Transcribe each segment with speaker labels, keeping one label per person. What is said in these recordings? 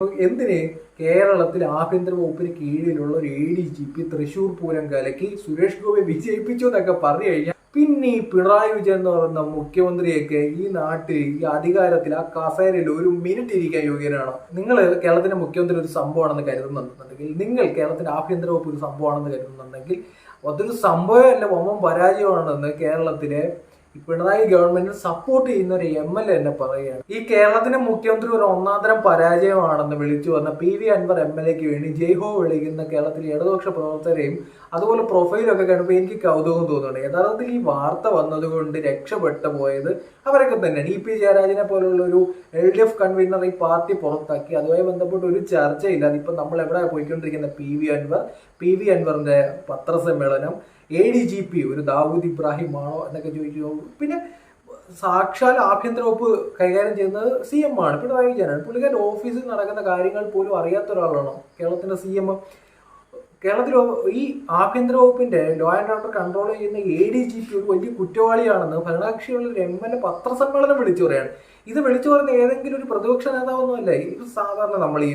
Speaker 1: എന്തിന് കേരളത്തിൽ ആഭ്യന്തര വകുപ്പിന് കീഴിലുള്ള ഒരു A D G P Thrissur Pooram കലക്കി സുരേഷ് ഗോപി വിജയിപ്പിച്ചു എന്നൊക്കെ പറഞ്ഞു കഴിഞ്ഞാൽ പിന്നെ ഈ പിണറായി വിജയൻ എന്ന് പറയുന്ന മുഖ്യമന്ത്രിയൊക്കെ ഈ നാട്ടിൽ ഈ അധികാരത്തിൽ ആ കസേരയിൽ ഒരു മിനിറ്റ് ഇരിക്കാൻ യോഗ്യനാണോ? നിങ്ങൾ കേരളത്തിന്റെ മുഖ്യമന്ത്രി ഒരു സംഭവമാണെന്ന് കരുതുന്നുണ്ടെങ്കിൽ നിങ്ങൾ കേരളത്തിന്റെ ആഭ്യന്തര വകുപ്പ് ഒരു സംഭവമാണെന്ന് കരുതുന്നുണ്ടെങ്കിൽ അതൊരു സംഭവമല്ല ഒമ്പം പരാജയമാണെന്ന് കേരളത്തിലെ പിണറായി ഗവൺമെന്റിന് സപ്പോർട്ട് ചെയ്യുന്ന ഒരു എം എൽ എ തന്നെ പറയുകയാണ്. ഈ കേരളത്തിന്റെ മുഖ്യമന്ത്രി ഒരു ഒന്നാന്തരം പരാജയമാണെന്ന് വിളിച്ചു വന്ന P V Anvar M L എക്ക് വേണ്ടി ജയ്ഹോ വിളിക്കുന്ന കേരളത്തിലെ ഇടതുപക്ഷ പ്രവർത്തകരെയും അതുപോലെ പ്രൊഫൈലൊക്കെ കണ്ടപ്പോൾ എനിക്ക് കൗതുകം തോന്നുന്നുണ്ട് യഥാർത്ഥത്തിൽ ഈ വാർത്ത വന്നതുകൊണ്ട് രക്ഷപ്പെട്ടു പോയത് അവരൊക്കെ തന്നെയാണ്. ഇ പി ജയരാജനെ പോലുള്ള ഒരു എൽ ഡി എഫ് കൺവീനർ ഈ പാർട്ടി പുറത്താക്കി. അതുമായി ബന്ധപ്പെട്ട് ഒരു ചർച്ചയില്ല. അതിപ്പോൾ നമ്മൾ എവിടെ പോയിക്കൊണ്ടിരിക്കുന്ന P V Anvar? P V അൻവറിന്റെ പത്രസമ്മേളനം. എ ഡി ജി പി ഒരു ദാവൂദ് ഇബ്രാഹിം ആണോ എന്നൊക്കെ ചോദിച്ചു പിന്നെ സാക്ഷാൽ ആഭ്യന്തര വകുപ്പ് കൈകാര്യം ചെയ്യുന്നത് സി എം ആണ്. പിണറായി വിജയനാണ് പുള്ളിക്കാരൻ ഓഫീസിൽ നടക്കുന്ന കാര്യങ്ങൾ പോലും അറിയാത്ത ഒരാളാണോ കേരളത്തിന്റെ സി എം കേരളത്തിൽ ഈ ആഭ്യന്തര വകുപ്പിന്റെ ലോ ആൻഡ് ഓർഡർ കൺട്രോൾ ചെയ്യുന്ന എ ഡി ജി പി ഒരു വലിയ കുറ്റവാളിയാണെന്ന് ഭരണകക്ഷിയുള്ള ഒരു എം എൽ എ പത്രസമ്മേളനം വിളിച്ചു പറയാണ് ഇത് വിളിച്ചു പറഞ്ഞ ഏതെങ്കിലും ഒരു പ്രതിപക്ഷ നേതാവൊന്നുമല്ല. ഇത് സാധാരണ നമ്മൾ ഈ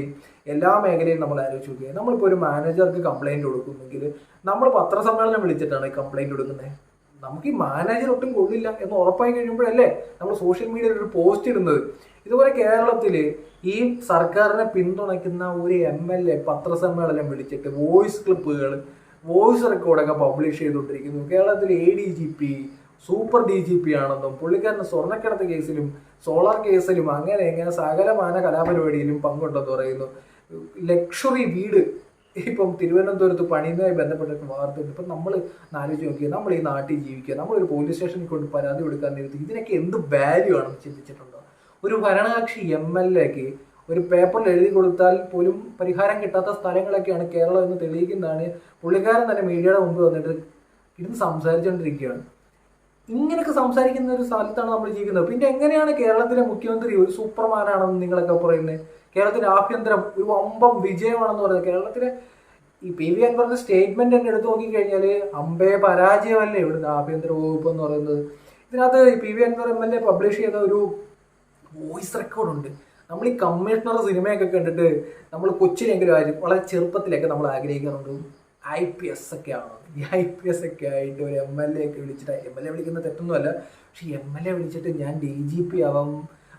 Speaker 1: എല്ലാ മേഖലയും നമ്മൾ ആലോചിച്ച് നോക്കുക നമ്മളിപ്പോൾ ഒരു മാനേജർക്ക് കംപ്ലൈന്റ് കൊടുക്കുന്നെങ്കിൽ നമ്മൾ പത്രസമ്മേളനം വിളിച്ചിട്ടാണ് ഈ കംപ്ലൈന്റ് കൊടുക്കുന്നത് നമുക്ക് ഈ മാനേജർ ഒട്ടും കൊള്ളില്ല എന്ന് ഉറപ്പായി കഴിയുമ്പോഴല്ലേ നമ്മൾ സോഷ്യൽ മീഡിയയിൽ ഒരു പോസ്റ്റ് ഇടുന്നത്. ഇതുപോലെ കേരളത്തിൽ ഈ സർക്കാരിനെ പിന്തുണയ്ക്കുന്ന ഒരു എം എൽ എ പത്രസമ്മേളനം വിളിച്ചിട്ട് വോയിസ് ക്ലിപ്പുകൾ വോയിസ് റെക്കോർഡൊക്കെ പബ്ലിഷ് ചെയ്തുകൊണ്ടിരിക്കുന്നു. കേരളത്തിൽ A D G P super D G P ആണെന്നും പുള്ളിക്കാരന് സ്വർണക്കിടത്ത് കേസിലും സോളാർ കേസിലും അങ്ങനെ ഇങ്ങനെ സകലമാന കലാപരിപാടിയിലും പങ്കുണ്ടെന്ന് പറയുന്നു. ലക്ഷറി വീട് ഇപ്പം തിരുവനന്തപുരത്ത് പണിയുന്നതുമായി ബന്ധപ്പെട്ട വാർത്തയുണ്ട്. ഇപ്പം നമ്മൾ ആലോചിച്ച് നോക്കിയാൽ നമ്മൾ ഈ നാട്ടിൽ ജീവിക്കുക നമ്മളൊരു പോലീസ് സ്റ്റേഷനിൽ കൊണ്ട് പരാതി കൊടുക്കാൻ നേരത്ത് ഇതിനൊക്കെ എന്ത് വാല്യൂ ആണെന്ന് ചിന്തിച്ചിട്ടുണ്ടോ? ഒരു ഭരണകക്ഷി എം എൽ എക്ക് ഒരു പേപ്പറിൽ എഴുതി കൊടുത്താൽ പോലും പരിഹാരം കിട്ടാത്ത സ്ഥലങ്ങളൊക്കെയാണ് കേരളം എന്ന് തെളിയിക്കുന്നതാണ്. പുള്ളിക്കാരൻ തന്നെ മീഡിയയുടെ മുമ്പ് വന്നിട്ട് ഇരുന്ന് സംസാരിച്ചുകൊണ്ടിരിക്കുകയാണ് ഇങ്ങനെയൊക്കെ സംസാരിക്കുന്ന ഒരു സ്ഥലത്താണ് നമ്മൾ ജീവിക്കുന്നത്. പിന്നെ എങ്ങനെയാണ് കേരളത്തിലെ മുഖ്യമന്ത്രി ഒരു സൂപ്പർമാനാണെന്ന് നിങ്ങളൊക്കെ പറയുന്നത് കേരളത്തിലെ ആഭ്യന്തരം ഒരു അമ്പം വിജയമാണെന്ന് പറയുന്നത്. കേരളത്തിലെ ഈ പി വി അൻവറിന്റെ സ്റ്റേറ്റ്മെന്റ് തന്നെ എടുത്തു നോക്കിക്കഴിഞ്ഞാൽ അമ്പേ പരാജയമല്ലേ ഇവിടുന്ന് ആഭ്യന്തര വകുപ്പ് എന്ന് പറയുന്നത്. ഇതിനകത്ത് P V Anvar M L A publish ചെയ്ത ഒരു വോയിസ് റെക്കോർഡ് ഉണ്ട്. നമ്മൾ ഈ കമ്മീഷണർ സിനിമയൊക്കെ കണ്ടിട്ട് നമ്മൾ കൊച്ചിനെങ്കിലും വളരെ ചെറുപ്പത്തിലൊക്കെ നമ്മൾ ആഗ്രഹിക്കാറുണ്ട്. ഐ പി എസ് ഒക്കെ ആണ്. ഈ ഐ പി എസ് ഒക്കെ ആയിട്ട് ഒരു എം എൽ എ ഒക്കെ വിളിച്ചിട്ട് എം എൽ എ വിളിക്കുന്ന തെറ്റൊന്നുമല്ല പക്ഷെ എം എൽ എ വിളിച്ചിട്ട് ഞാൻ ഡി ജി പി ആവാം.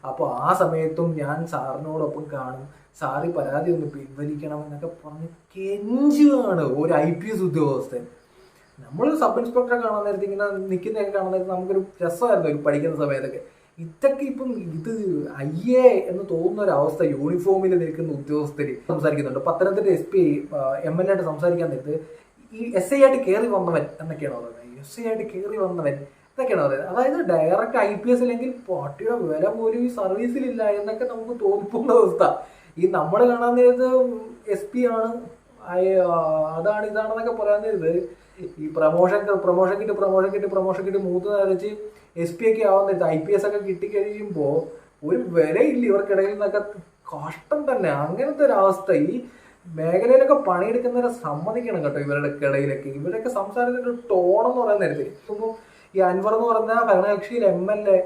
Speaker 1: അപ്പോൾ ആ സമയത്തും ഞാൻ സാറിനോടൊപ്പം കാണും. സാറി പരാതി ഒന്ന് പിൻവലിക്കണം എന്നൊക്കെ പറഞ്ഞ് കെഞ്ചുവാണ് ഒരു ഐ പി എസ് ഉദ്യോഗസ്ഥൻ. നമ്മൾ സബ് ഇൻസ്പെക്ടറെ കാണാൻ നേരത്തെ ഇങ്ങനെ നിൽക്കുന്നതൊക്കെ കാണാൻ നേരത്തെ നമുക്കൊരു രസമായിരുന്നു ഒരു പഠിക്കുന്ന സമയത്തൊക്കെ. ഇതൊക്കെ ഇപ്പം ഇത് അയ്യേ എന്ന് തോന്നുന്ന ഒരു അവസ്ഥ യൂണിഫോമിൽ നിൽക്കുന്ന ഉദ്യോഗസ്ഥർ സംസാരിക്കുന്നുണ്ട്. Pathanamthitta S P M L ആയിട്ട് സംസാരിക്കാൻ നേരത്ത് ഈ എസ് ഐ ആയിട്ട് കയറി വന്നവൻ എന്നൊക്കെയാണ് പറയുന്നത്? എസ് ഐ ആയിട്ട് കയറി വന്നവൻ എന്നൊക്കെയാണ് പറയുന്നത്? അതായത് ഡയറക്റ്റ് ഐ പി എസ് അല്ലെങ്കിൽ പാർട്ടിയുടെ വില പോലും ഈ സർവീസിലില്ല എന്നൊക്കെ നമുക്ക് തോന്നിപ്പോകുന്ന അവസ്ഥ. ഈ നമ്മൾ കാണാൻ നേരത്ത് എസ് പി ആണ് അതാണ് ഇതാണെന്നൊക്കെ പറയാൻ നേരത്ത് ഈ പ്രൊമോഷൻ പ്രൊമോഷൻ കിട്ടി പ്രൊമോഷൻ കിട്ടി പ്രൊമോഷൻ കിട്ടി മൂത്ത് നരച്ച് എസ് പി ഒക്കെ നേരത്ത് ഐ പി എസ് ഒക്കെ കിട്ടിക്കഴിയുമ്പോൾ ഒരു വിലയില്ല ഇവർക്കിടയിൽ നിന്നൊക്കെ. കഷ്ടം തന്നെ. അങ്ങനത്തെ ഒരു അവസ്ഥ. ഈ മേഖലയിലൊക്കെ പണിയെടുക്കുന്നവരെ സമ്മതിക്കണം കേട്ടോ ഇവരുടെ ഇടയിലൊക്കെ. ഇവരൊക്കെ സംസാരത്തിന്റെ ഒരു ടോണെന്ന് പറയുന്ന നേരത്തെ. ഇപ്പം ഈ അൻവർ എന്ന് പറഞ്ഞ ഭരണകക്ഷിയിൽ എം എൽ എ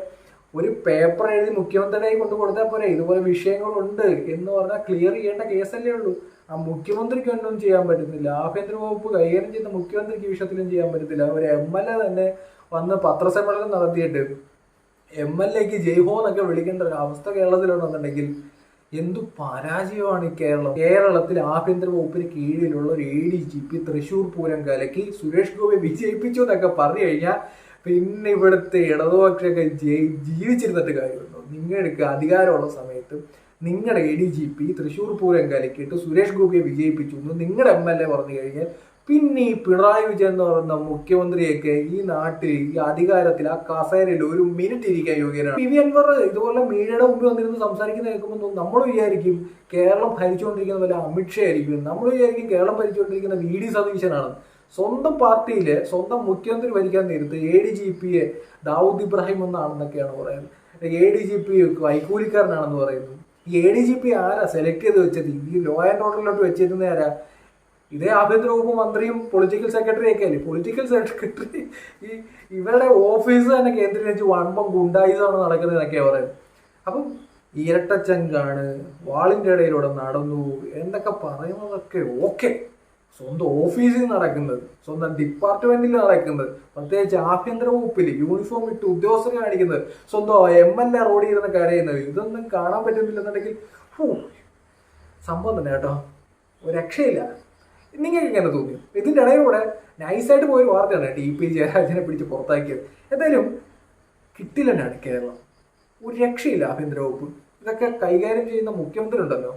Speaker 1: ഒരു പേപ്പർ എഴുതി മുഖ്യമന്ത്രിയുടെ കയ്യിൽ കൊണ്ട് കൊടുത്താൽ പോരെ ഇതുപോലെ വിഷയങ്ങളുണ്ട് എന്ന് പറഞ്ഞാൽ ക്ലിയർ ചെയ്യേണ്ട കേസല്ലേ ഉള്ളൂ. ആ മുഖ്യമന്ത്രിക്ക് ഒന്നും ചെയ്യാൻ പറ്റുന്നില്ല ആഭ്യന്തര വകുപ്പ് കൈകാര്യം ചെയ്യുന്ന മുഖ്യമന്ത്രിക്ക് വിഷയത്തിലും ചെയ്യാൻ പറ്റത്തില്ല. ഒരു എം എൽ എ തന്നെ വന്ന് പത്രസമ്മേളനം നടത്തിയിട്ട് എം എൽ എക്ക് ജയ്ഹോ എന്നൊക്കെ വിളിക്കേണ്ട ഒരു അവസ്ഥ കേരളത്തിലുണ്ടെന്നുണ്ടെങ്കിൽ എന്തു പരാജയമാണ് ഈ കേരളം. കേരളത്തിൽ ആഭ്യന്തര വകുപ്പിന് കീഴിലുള്ള ഒരു A D G P Thrissur Pooram കലക്കി സുരേഷ് ഗോപി വിജയിപ്പിച്ചു എന്നൊക്കെ പറഞ്ഞു കഴിഞ്ഞാൽ പിന്നെ ഇവിടുത്തെ ഇടതുപക്ഷമൊക്കെ ജീവിച്ചിരുന്നിട്ട് കാര്യമുണ്ടോ? നിങ്ങൾക്ക് അധികാരമുള്ള സമയത്ത് നിങ്ങളുടെ A D G P Thrissur Pooram കലക്കിയിട്ട് സുരേഷ് ഗോപിയെ വിജയിപ്പിച്ചു എന്ന് നിങ്ങളുടെ എം എൽ എ പറഞ്ഞു കഴിഞ്ഞാൽ പിന്നെ ഈ പിണറായി വിജയൻ എന്ന് പറയുന്ന മുഖ്യമന്ത്രിയൊക്കെ ഈ നാട്ടിൽ ഈ അധികാരത്തിൽ ആ കസേരയിൽ ഒരു മിനിറ്റ് ഇരിക്കാൻ യോഗ്യനാണ്. പി വി അൻവർ ഇതുപോലെ മീഡിയയുടെ മുമ്പിൽ വന്നിരുന്ന് സംസാരിക്കുന്ന കേൾക്കുമ്പോൾ നമ്മൾ വിചാരിക്കും കേരളം ഭരിച്ചുകൊണ്ടിരിക്കുന്ന വല്ല അമിത്ഷാ ആയിരിക്കും നമ്മൾ വിചാരിക്കും കേരളം ഭരിച്ചുകൊണ്ടിരിക്കുന്ന വി ഡി സതീശനാണ്. സ്വന്തം പാർട്ടിയിലെ സ്വന്തം മുഖ്യമന്ത്രി ഭരിക്കാൻ നേരത്ത് എ ഡി ജി പിയെ ദാവൂദ് ഇബ്രാഹിം എന്നാണെന്നൊക്കെയാണ് പറയുന്നത്. എ ഡി ജി പി വൈക്കൂലിക്കാരനാണെന്ന് പറയുന്നു. ഈ എ ഡി ജി പി ആരാ സെലക്ട് ചെയ്ത് വെച്ചത്? ഈ ലോ ആൻഡ് ഓർഡറിലോട്ട് വെച്ചിരുന്ന ആരാ? ഇതേ ആഭ്യന്തര വകുപ്പ് മന്ത്രിയും പൊളിറ്റിക്കൽ സെക്രട്ടറി ഒക്കെ അല്ലേ? പൊളിറ്റിക്കൽ സെക്രട്ടറി ഈ ഇവരുടെ ഓഫീസ് തന്നെ കേന്ദ്രീകരിച്ച് വൺപം ഗുണ്ടായുധമാണ് നടക്കുന്നതെന്നൊക്കെയാണ് പറയുന്നത്. അപ്പം ഇരട്ടച്ചങ്കാണ് വാളിന്റെ ഇടയിലൂടെ നടന്നു എന്നൊക്കെ പറയുന്നതൊക്കെ ഓക്കെ സ്വന്തം ഓഫീസിൽ നടക്കുന്നത് സ്വന്തം ഡിപ്പാർട്ട്മെന്റിൽ നടക്കുന്നത് പ്രത്യേകിച്ച് ആഭ്യന്തര വകുപ്പിൽ യൂണിഫോം ഇട്ട് ഉദ്യോഗസ്ഥർ കാണിക്കുന്നത് സ്വന്തം എം എൽ എ റോഡിൽ ഇരുന്ന് കരയുന്നത് ഇതൊന്നും കാണാൻ പറ്റുന്നില്ലെന്നുണ്ടെങ്കിൽ സംഭവം തന്നെ കേട്ടോ. ഒരു രക്ഷയില്ല. നിങ്ങൾക്ക് ഇങ്ങനെ തോന്നി. ഇതിന്റെ ഇടയിലൂടെ നൈസായിട്ട് പോയൊരു വാർത്തയാണ് ടി പി ജയരാജനെ പിടിച്ച് പുറത്താക്കിയത്. എന്തായാലും കിട്ടില്ലെന്നാണ് കേരളം. ഒരു രക്ഷയില്ല ആഭ്യന്തര വകുപ്പ്. ഇതൊക്കെ കൈകാര്യം ചെയ്യുന്ന മുഖ്യമന്ത്രി ഉണ്ടല്ലോ.